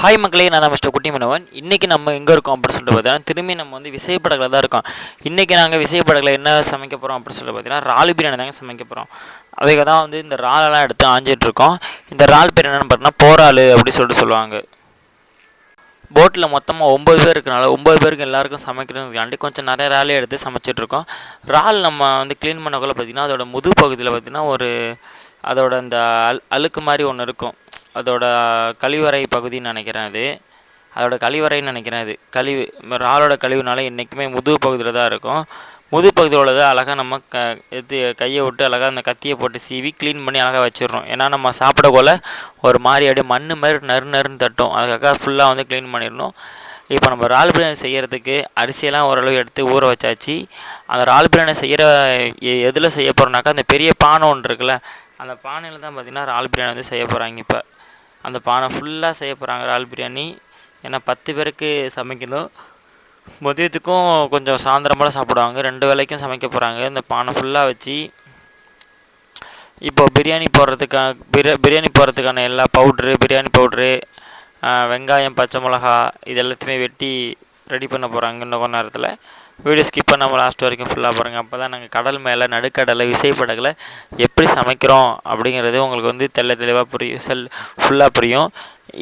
Hi மக்களே நான் தான் மிஸ்டர் குட்டி மனவன் இன்றைக்கி நம்ம எங்கே இருக்கோம் அப்படின்னு சொல்லிட்டு பார்த்தீங்கன்னா திரும்பி நம்ம வந்து விசைப்படகில் தான் இருக்கோம். இன்றைக்கி நாங்கள் விசைப்படகில் என்ன சமைக்க போகிறோம் அப்படின்னு சொல்லிட்டு பார்த்தீங்கன்னா ராலு பிரியாணி தாங்க சமைக்க போகிறோம் அதுக்கு தான் வந்து இந்த இறாலெல்லாம் எடுத்து ஆஞ்சிட்ருக்கோம் இந்த இறால் பேர் என்னென்னு பார்த்தீங்கன்னா போராள் அப்படின்னு சொல்லிட்டு சொல்லுவாங்க. போட்டில் மொத்தமாக ஒம்பது பேர் இருக்கனால ஒம்பது பேருக்கு எல்லாருக்கும் சமைக்கிறதுக்காண்டி கொஞ்சம் நிறைய இறாலே எடுத்து சமைச்சிட்ருக்கோம் ரால் இறால் நம்ம வந்து க்ளீன் பண்ணக்குள்ளே பார்த்திங்கன்னா அதோட முது பகுதியில் பார்த்திங்கன்னா ஒரு அதோட அந்த அல் அழுக்கு மாதிரி ஒன்று இருக்கும். அதோட கழிவறை பகுதின்னு நினைக்கிறேன் அது. அதோட கழிவறைன்னு நினைக்கிறேன் அது. கழிவு இறாலோட கழிவுனால என்றைக்குமே முதுகு பகுதியில் தான் இருக்கும். முதுகு பகுதியில் உள்ளதை அழகாக நம்ம க எடுத்து கையை விட்டு அழகாக அந்த கத்தியை போட்டு சீவி க்ளீன் பண்ணி அழகாக வச்சிடறோம். ஏன்னா நம்ம சாப்பிடக்குள்ள ஒரு மாதிரி அப்படியே மண் மாதிரி நறு நறுன்னு தட்டும். அதுக்காக ஃபுல்லாக வந்து க்ளீன் பண்ணிடணும். இப்போ நம்ம இறால் பிரியாணி செய்கிறதுக்கு அரிசியெல்லாம் ஓரளவு எடுத்து ஊற வச்சாச்சு. அந்த இறால் பிரியாணி செய்கிற எ- எதில் செய்ய போகிறோம்னாக்கா அந்த பெரிய பானை ஒன்று இருக்குல்ல அந்த பானையில் தான் பார்த்திங்கன்னா இறால் பிரியாணி வந்து செய்ய போகிறாங்க இப்போ. அந்த பானை ஃபுல்லாக செய்ய போகிறாங்க இறால் பிரியாணி. ஏன்னா பத்து பேருக்கு சமைக்கணும். மதியத்துக்கும் கொஞ்சம் சாயந்தரமெல்லாம் சாப்பிடுவாங்க. ரெண்டு வேளைக்கும் சமைக்க போகிறாங்க இந்த பானை ஃபுல்லாக வச்சு இப்போது பிரியாணி போடுறதுக்கான பிரியா பிரியாணி போடுறதுக்கான எல்லா பவுட்ரு பிரியாணி பவுட்ரு வெங்காயம் பச்சை மிளகா இது எல்லாத்தையுமே வெட்டி ரெடி பண்ண போகிறாங்க இன்னும் கொஞ்ச நேரத்தில். வீடியோ ஸ்கிப் பண்ணாமல் லாஸ்ட் வரைக்கும் ஃபுல்லாக பாருங்கள் அப்போ தான் நாங்கள் கடல் மேலே நடுக்கடலை விசைப்படகுல எப்படி சமைக்கிறோம் அப்படிங்கிறது உங்களுக்கு வந்து தெல்ல தெளிவாக புரியும். செல் ஃபுல்லாக புரியும்.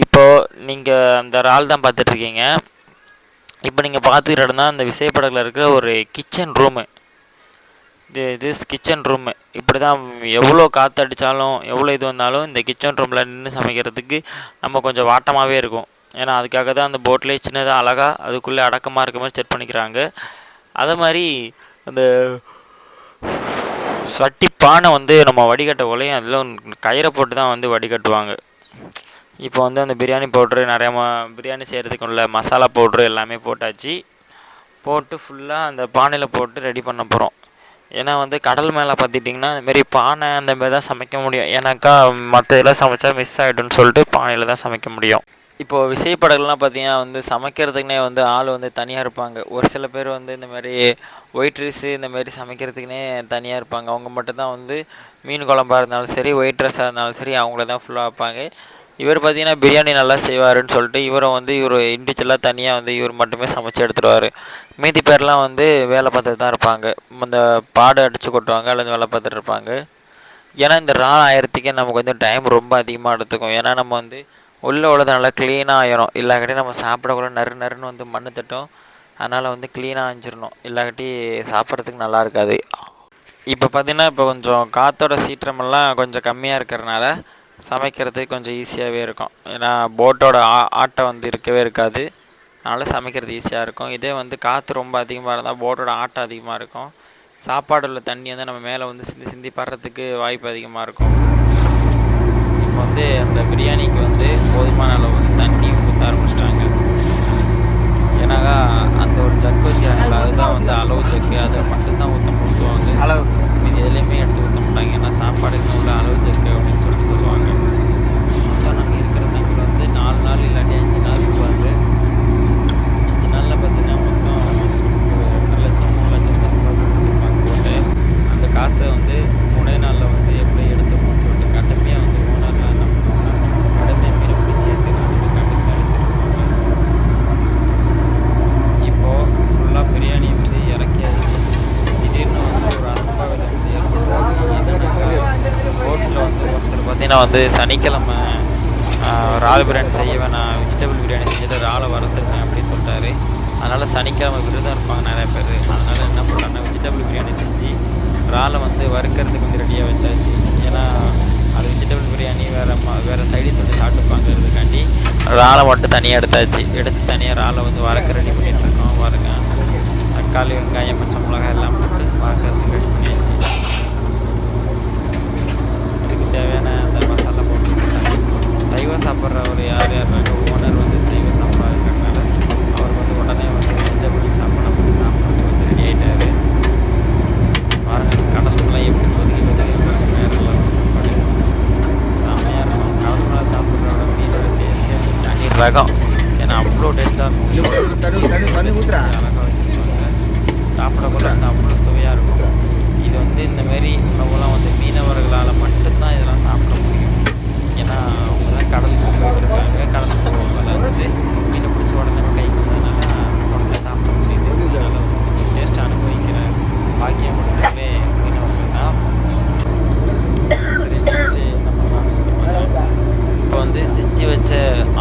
இப்போது நீங்கள் அந்த ரால் தான் பார்த்துட்ருக்கீங்க இப்போ நீங்கள் பார்த்துக்கிற இடம் தான் அந்த விசைப்படகில் இருக்கிற ஒரு கிச்சன் ரூமு இது இது கிச்சன் ரூமு இப்படி தான் எவ்வளோ காற்று அடித்தாலும் எவ்வளோ இது வந்தாலும் இந்த கிச்சன் ரூமில் நின்று சமைக்கிறதுக்கு நம்ம கொஞ்சம் வாட்டமாகவே இருக்கும். ஏன்னா அதுக்காக தான் அந்த போட்லேயே சின்னதாக அழகாக அதுக்குள்ளே அடக்கமாக இருக்க மாதிரி செட் பண்ணிக்கிறாங்க. அதை மாதிரி அந்த சட்டி பானை வந்து நம்ம வடிகட்ட கொலையும் அதில் கயிறை போட்டு தான் வந்து வடிகட்டுவாங்க. இப்போ வந்து அந்த பிரியாணி பவுட்ரு நிறையா பிரியாணி செய்கிறதுக்கு உள்ள மசாலா பவுட்ரு எல்லாமே போட்டாச்சு. போட்டு ஃபுல்லாக அந்த பானையில் போட்டு ரெடி பண்ண போகிறோம் ஏன்னா வந்து கடல் மேலே பார்த்துட்டிங்கன்னா அந்தமாரி பானை அந்த மாதிரி தான் சமைக்க முடியும். ஏன்னாக்கா மற்ற இதெல்லாம் சமைச்சா மிஸ் ஆகிடும்னு சொல்லிட்டு பானையில் தான் சமைக்க முடியும். இப்போது விசைப்படகுலாம் பார்த்தீங்கன்னா வந்து சமைக்கிறதுக்குனே வந்து ஆள் வந்து தனியாக இருப்பாங்க. ஒரு சில பேர் வந்து இந்த மாதிரி ஒயிட் ரைஸு இந்த மாதிரி சமைக்கிறதுக்குனே தனியாக இருப்பாங்க. அவங்க மட்டும்தான் வந்து மீன் குழம்பாக இருந்தாலும் சரி ஒயிட் ரைஸாக இருந்தாலும் சரி அவங்கள தான் ஃபுல்லாக வைப்பாங்க. இவர் பார்த்தீங்கன்னா பிரியாணி நல்லா செய்வாருன்னு சொல்லிட்டு இவரும் வந்து இவர் இண்டிவிஜுவலாக தனியாக வந்து இவர் மட்டுமே சமைச்சு எடுத்துடுவார். மீதி பேர்லாம் வந்து வேலை பார்த்துட்டு தான் இருப்பாங்க. இந்த பாடு அடித்து கொட்டுவாங்க அல்லது வேலை பார்த்துட்டு இருப்பாங்க. ஏன்னா இந்த ரா ஆயிரத்துக்கே நமக்கு வந்து டைம் ரொம்ப அதிகமாக எடுத்துக்கும். ஏன்னா நம்ம வந்து உள்ளே உள்ளது நல்லா க்ளீனாக ஆயிரும். இல்லாட்டி நம்ம சாப்பிடக்குள்ள நறு நறுன்னு வந்து மண்ணு தட்டும். அதனால் வந்து க்ளீனாக அஞ்சிடணும் இல்லாட்டி சாப்பிட்றதுக்கு நல்லா இருக்காது. இப்போ பார்த்தீங்கன்னா இப்போ கொஞ்சம் காற்றோட சீற்றமெல்லாம் கொஞ்சம் கம்மியாக இருக்கிறனால சமைக்கிறதுக்கு கொஞ்சம் ஈஸியாகவே இருக்கும். ஏன்னா போட்டோட ஆ ஆட்டம் வந்து இருக்கவே இருக்காது. அதனால் சமைக்கிறது ஈஸியாக இருக்கும். இதே வந்து காற்று ரொம்ப அதிகமாக இருந்தால் போட்டோட ஆட்டம் அதிகமாக இருக்கும். சாப்பாடு உள்ள தண்ணி வந்து நம்ம மேலே வந்து சிந்தி சிந்தி படுறதுக்கு வாய்ப்பு அதிகமாக இருக்கும். இப்போ வந்து அந்த பிரியாணிக்கு வந்து భోజమానాలు பார்த்தீங்கன்னா வந்து சனிக்கிழமை ராலு இறால் பிரியாணி செய்ய வேணாம் வெஜிடபிள் பிரியாணி செஞ்சுட்டு இறாலை வறுத்துருக்கேன் அப்படின்னு சொல்லிட்டாரு. அதனால் சனிக்கிழமை விரதம் இருப்பாங்க நிறைய பேர். அதனால் என்ன பண்ணுறாங்கன்னா வெஜிடபிள் பிரியாணி செஞ்சு இறாலை வந்து வறுக்கிறதுக்கு வந்து ரெடியாக வச்சாச்சு. ஏன்னா அது வெஜிடபிள் பிரியாணி வேறு வேறு சைடிஸ் வந்து சாப்பிட்டுப்பாங்கிறதுக்காண்டி இறாலை மட்டும் தனியாக எடுத்தாச்சு. எடுத்து தனியாக இறாலை வந்து வறுக்க ரெடி பண்ணிட்டு இருக்கோம் பாருங்க. தக்காளி வெங்காயம் பச்சை மிளகாய் எல்லாம் போட்டு வறுக்கிறதுக்கு ரெடி பண்ணியாச்சு இதுக்கு தேவையான அந்த மசாலா போட்டு சைவம் சாப்பிட்றவர் யார் யாருனாக்க ஓனர் வந்து சைவம் சாப்பிட்றா இருக்கிறதுனால அவர் வந்து உடனே வந்து வெஜிடபிள் சாப்பிட போய் சாப்பிட்றதுக்கு வந்து ரெடி ஆகிட்டாரு பாருங்க கடலுக்குலாம் எப்படி ஒதுக்கி ஒதுக்கி பாருங்க வேறு லெவல் சாப்பாடு செம்மையாக இருக்கும். கடல் மேலே சாப்பிட்றோட மீனோட டேஸ்ட்டே தனி ரகம். ஏன்னா அவ்வளோ டேஸ்ட்டாக இருக்கும் சாப்பிடக்குள்ள வந்து அவ்வளோ சுவையாக இருக்கும். இது வந்து இந்தமாரி உணவுலாம் வந்து மீனவர்களால் மட்டும்தான் இதெல்லாம் சாப்பிட முடியும் ஏன்னா அவங்க தான் கடலுக்கு போயிருக்காங்க கடலுக்கு போகிறதால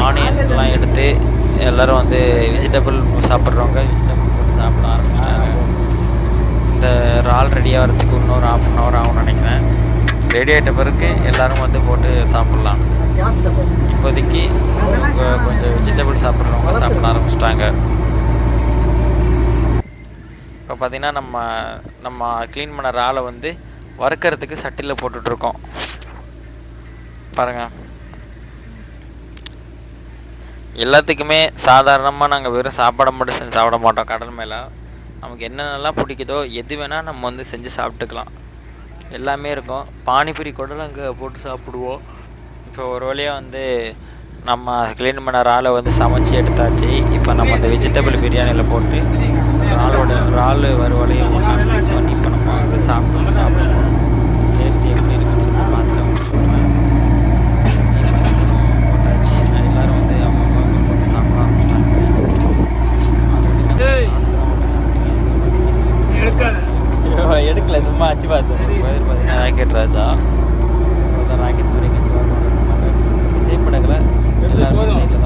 ஆனியன்லாம் எடுத்து எல்லோரும் வந்து வெஜிடபிள் சாப்பிட்றவங்க வெஜிடபிள் போட்டு சாப்பிட ஆரம்பிச்சிட்டாங்க. இந்த இறால் ரெடி வரதுக்கு இன்னொரு ஆஃப் அன் ஹவர் ஆகும்னு நினைக்கிறேன். ரெடி ஆகிட்ட பிறகு எல்லோரும் வந்து போட்டு சாப்பிட்லாம். இப்போதைக்கு கொஞ்சம் வெஜிடபிள் சாப்பிட்றவங்க சாப்பிட ஆரம்பிச்சிட்டாங்க. இப்போ பார்த்தீங்கன்னா நம்ம நம்ம க்ளீன் பண்ண இறாலை வந்து வறுக்கிறதுக்கு சட்டியில் போட்டுட்ருக்கோம் பாருங்கள் எல்லாத்துக்குமே சாதாரணமாக நாங்கள் வெறும் சாப்பாடை மட்டும் செஞ்சு சாப்பிட மாட்டோம். கடல் மேலே நமக்கு என்னென்னலாம் பிடிக்குதோ எது வேணால் நம்ம வந்து செஞ்சு சாப்பிட்டுக்கலாம். எல்லாமே இருக்கும். பானிபூரி கூட நாங்கள் போட்டு சாப்பிடுவோம். இப்போ ஒரு வழியாக வந்து நம்ம க்ளீன் பண்ண இறாலை வந்து சமைச்சு எடுத்தாச்சு. இப்போ நம்ம அந்த வெஜிடபிள் பிரியாணியில் போட்டு இறாலோட இறால் வறுவலையும் ஒன்றா மிக்ஸ் பண்ணி இப்போ நம்ம வந்து சாப்பிட்டு சாப்பிடுவோம் டேஸ்ட் எப்படி இருக்குன்னு சொல்லிட்டு பார்த்துட்டு உங்களுக்கு சொல்லுவேன் இப்போ நம்மளும் போட்டாச்சு எல்லோரும் வந்து அவங்க அவங்க போட்டு சாப்பிட ஆரம்பிச்சிட்டாங்க எடுக்கல சும்மா அச்சு பார்த்தேன் பதில் பார்த்தீங்கன்னா ராக்கெட் ராஜா. ராக்கெட் மாதிரி இசைப்படங்களை எல்லாருமே சைடில்